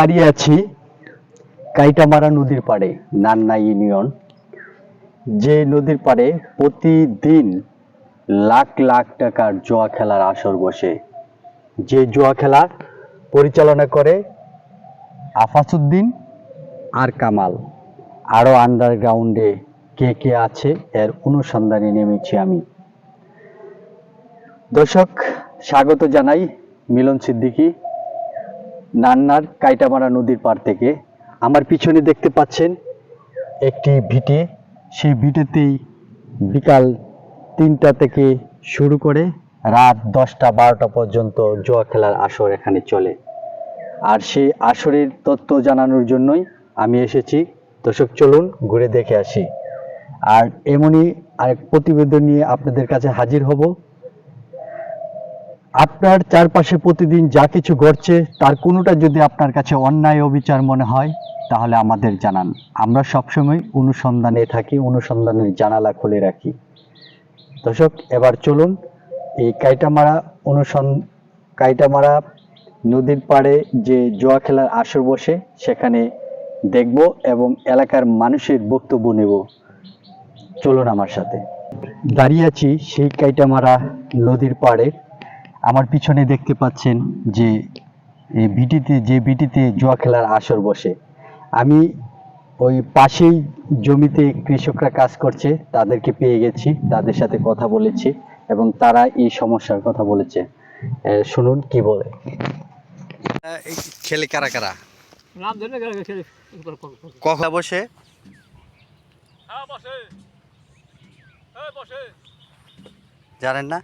দাঁড়িয়ে আছি কাইটামারা নদীর পাড়ে, নান্না ইউনিয়ন। যে নদীর পাড়ে প্রতিদিন লাখ লাখ টাকার জুয়া খেলার আসর বসে। যে জুয়া খেলা পরিচালনা করে আফাসুদ্দিন আর কামাল। আরও আন্ডারগ্রাউন্ডে কে কে আছে এর অনুসন্ধানে নেমেছি আমি। দর্শক, স্বাগত জানাই মিলন সিদ্দিকী। নান্নার কাইটামারা নদীর পার থেকে। আমার পিছনে দেখতে পাচ্ছেন একটি ভিটে। সেই ভিটেতেই বিকাল তিনটা থেকে শুরু করে রাত দশটা বারোটা পর্যন্ত জুয়া খেলার আসর এখানে চলে। আর সেই আসরের তথ্য জানানোর জন্যই আমি এসেছি। দর্শক, চলুন ঘুরে দেখে আসি। আর এমনই আরেক প্রতিবেদন নিয়ে আপনাদের কাছে হাজির হব। আপনার চারপাশে প্রতিদিন যা কিছু ঘটছে, তার কোনোটা যদি আপনার কাছে অন্যায় অবিচার মনে হয়, তাহলে আমাদের জানান। আমরা সবসময় অনুসন্ধানে থাকি, অনুসন্ধানের জানালা খুলে রাখি। দর্শক, এবার চলুন এই কাইটামারা অনুসন, কাইটামারা নদীর পাড়ে যে জোয়া খেলার আসর বসে, সেখানে দেখব এবং এলাকার মানুষের বক্তব্য নেব। চলুন আমার সাথে। দাঁড়িয়ে আছি সেই কাইটামারা নদীর পাড়ে। আমার পিছনে দেখতে পাচ্ছেন যে এই বিটিতে যে বিটিতে জুয়া খেলার আসর বসে। আমি ওই পাশেই জমিতে কৃষকরা কাজ করছে তাদেরকে পেয়ে গেছি তাদের সাথে কথা বলেছি এবং তারা এই সমস্যার কথা বলেছে। শুনুন কি বলে। খেলে কারা কারা? নাম ধরে গেলে খেলে কখন বসে? হ্যাঁ বসে। হ্যাঁ বসে। জানেন না?